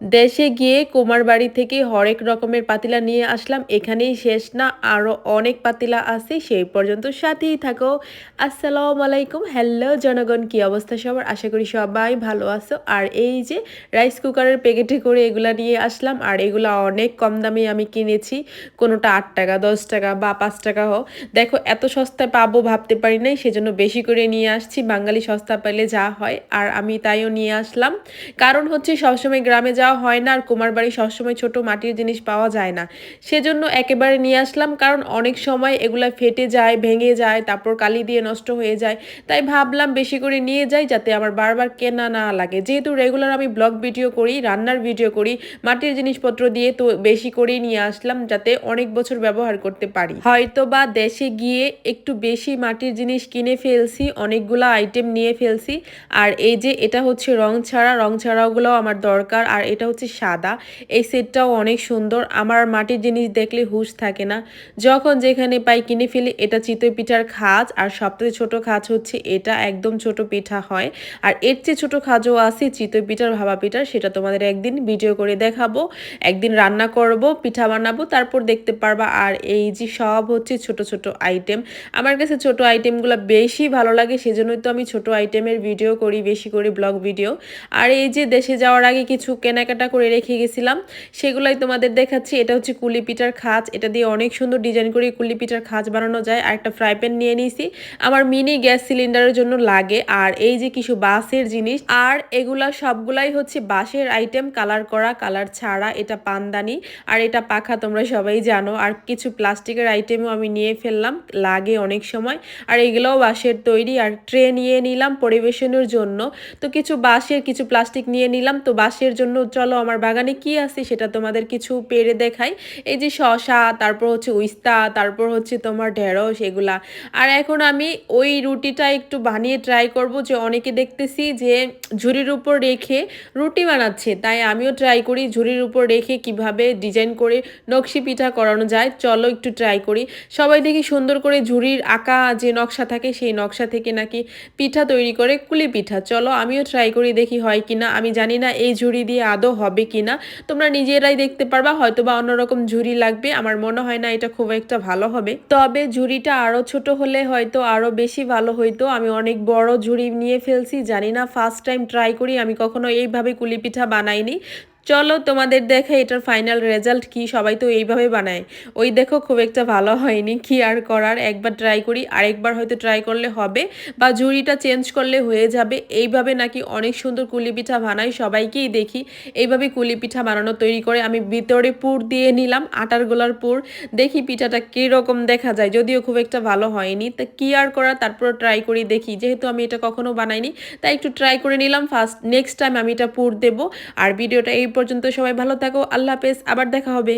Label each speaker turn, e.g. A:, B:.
A: দেশে গিয়ে কুমার বাড়ি থেকে হরেক রকমের পাতিলা নিয়ে আসলাম। এখানেই শেষ না আরও অনেক পাতিলা আছে, সেই পর্যন্ত সাথেই থাকো। আসসালামু আলাইকুম। হ্যালো জনগণ, কি অবস্থা সবার? আশা করি সবাই ভালো আছো। আর এই যে রাইস কুকারের প্যাকেটে করে এগুলা নিয়ে আসলাম, আর এগুলা অনেক কম দামে আমি কিনেছি। কোনোটা আট টাকা, দশ টাকা বা পাঁচ টাকা হোক। দেখো, এত সস্তায় পাবো ভাবতে পারি নাই, সেজন্য বেশি করে নিয়ে আসছি। বাঙালি সস্তা পেলে যা হয়, আর আমি তাইও নিয়ে আসলাম। কারণ হচ্ছে সবসময় গ্রামে যাওয়া হয় না আর কুমার বাড়ি সবসময় ছোট মাটির জিনিস পাওয়া যায় না। সেজন্য একেবারে নিয়ে আসলাম কারণ অনেক সময় এগুলা ফেটে যায়, ভেঙে যায়, তারপর কালি দিয়ে নষ্ট হয়ে যায়। তাই ভাবলাম বেশি করে নিয়ে যাই যাতে আমার বারবার কেনা না লাগে। যেহেতু রেগুলার আমি ব্লগ ভিডিও করি, রান্নার ভিডিও করি, মাটির জিনিসপত্র দিয়ে তো বেশি করেই নিয়ে আসলাম যাতে অনেক বছর ব্যবহার করতে পারি। হয়তো বা দেশে গিয়ে একটু বেশি মাটির জিনিস কিনে ফেলছি, অনেকগুলো আইটেম নিয়ে ফেলছি। আর এই যে এটা হচ্ছে রং ছাড়া, রং ছাড়াগুলো আমার দরকার। আর এটা হচ্ছে সাদা। এই সেটটাও অনেক সুন্দর। আমার মাটির জিনিস দেখলে হুশ থাকে না। যখন যেখানে পাই কিনে ফেলি, এটা চিতই পিঠার খাজ। আর সবথেকে ছোট খাজ হচ্ছে এটা। একদম ছোট পিঠা হয়। আর এর চেয়ে ছোট খাজও আছে চিতই পিঠার ভাবা পিঠার। সেটা তোমাদের একদিন ভিডিও করে দেখাবো। একদিন রান্না করব, পিঠা বানাবো, তারপর দেখতে পারবা। আর এই যে সব হচ্ছে ছোট ছোট আইটেম আমার কাছে ছোট আইটেমগুলো বেশি ভালো লাগে, সেজন্যই তো আমি ছোট আইটেমের ভিডিও করি, বেশি করে ব্লগ ভিডিও আর এই যে দেশে যাওয়ার আগে কিছু কেনাকাটা করে রেখে গেছিলাম। সেগুলাই তোমাদের দেখাচ্ছি। এটা হচ্ছে কুলি পিঠার খাঁজ। এটা দিয়ে অনেক সুন্দর ডিজাইন করে কুলি পিঠার খাঁজ বানানো যায়। আর একটা ফ্রাই প্যান নিয়ে নিয়েছি। আমার মিনি গ্যাস সিলিন্ডারের জন্য লাগে। আর এই যে কিছু বাঁশের জিনিস। আর এগুলা সবগুলাই হচ্ছে বাঁশের আইটেম কালার করা কালার ছাড়া। এটা পানদানি। আর এটা পাখা তোমরা সবাই জানো। আর কিছু প্লাস্টিকের আইটেমও আমি নিয়ে ফেললাম। লাগে অনেক সময়। আর এগুলোও বাঁশের তৈরি। আর ট্রে নিয়ে নিলাম পরিবেশনের জন্য। তো কিছু বাঁশের, কিছু প্লাস্টিক নিয়ে নিলাম। তো বাঁশের জন্য চলো, আমার বাগানে কি আছে সেটা তোমাদের কিছু পেরে দেখাই। এই যে শশা, তারপর হচ্ছে উস্তা, তারপর হচ্ছে তোমার ঢেঁড়স এগুলা। আর এখন আমি ওই রুটিটা একটু বানিয়ে ট্রাই করব যে অনেকে দেখতেছি যে ঝুড়ির উপর রেখে রুটি বানাচ্ছে, তাই আমিও ট্রাই করি ঝুড়ির উপর রেখে কীভাবে ডিজাইন করে নকশি পিঠা করানো যায়, চলো একটু ট্রাই করি। সবাই দেখি সুন্দর করে ঝুড়ির আঁকা যে নকশা থাকে সেই নকশা থেকে নাকি পিঠা তৈরি করে কুলি পিঠা। চলো, আমিও ট্রাই করি দেখি হয় কিনা, আমি জানি না এই ঝুড়ি দিয়ে আদৌ হবে কি না তোমরা নিজেরাই দেখতে পারবা হয়তো বা অন্যরকম ঝুড়ি লাগবে, আমার মনে হয় না এটা খুব একটা ভালো হবে। তবে ঝুড়িটা আরও ছোট হলে হয়তো আরও বেশি ভালো হইতো, আমি অনেক বড় ঝুড়ি নিয়ে ফেলছি, জানি না ফার্স্ট টাইম ট্রাই করি, আমি কখনো এইভাবে কুলি পিঠা বানাইনি। চলো তোমাদের দেখে এটার ফাইনাল রেজাল্ট কি, সবাই তো এইভাবে বানায়। ওই দেখো খুব একটা ভালো হয়নি, কি আর করার? একবার ট্রাই করি, আরেকবার হয়তো ট্রাই করলে হবে, বা জুড়িটা চেঞ্জ করলে হয়ে যাবে। এইভাবে নাকি অনেক সুন্দর কুলি পিঠা বানাই, সবাইকেই দেখি। এইভাবে কুলি পিঠা বানানো তৈরি করে আমি ভিতরে পুর দিয়ে নিলাম, আটার গোলার পুর। দেখি পিঠাটা কীরকম দেখা যায়, যদিও খুব একটা ভালো হয়নি। তা কি আর করার তারপর ট্রাই করি, দেখি। যেহেতু আমি এটা কখনো বানাইনি, তাই একটু ট্রাই করে নিলাম ফার্স্ট নেক্সট টাইম আমি এটা পুর দেবো। আর ভিডিওটা এই পর্যন্ত সবাই ভালো থাকো আল্লাহ হাফেজ আবার দেখা হবে।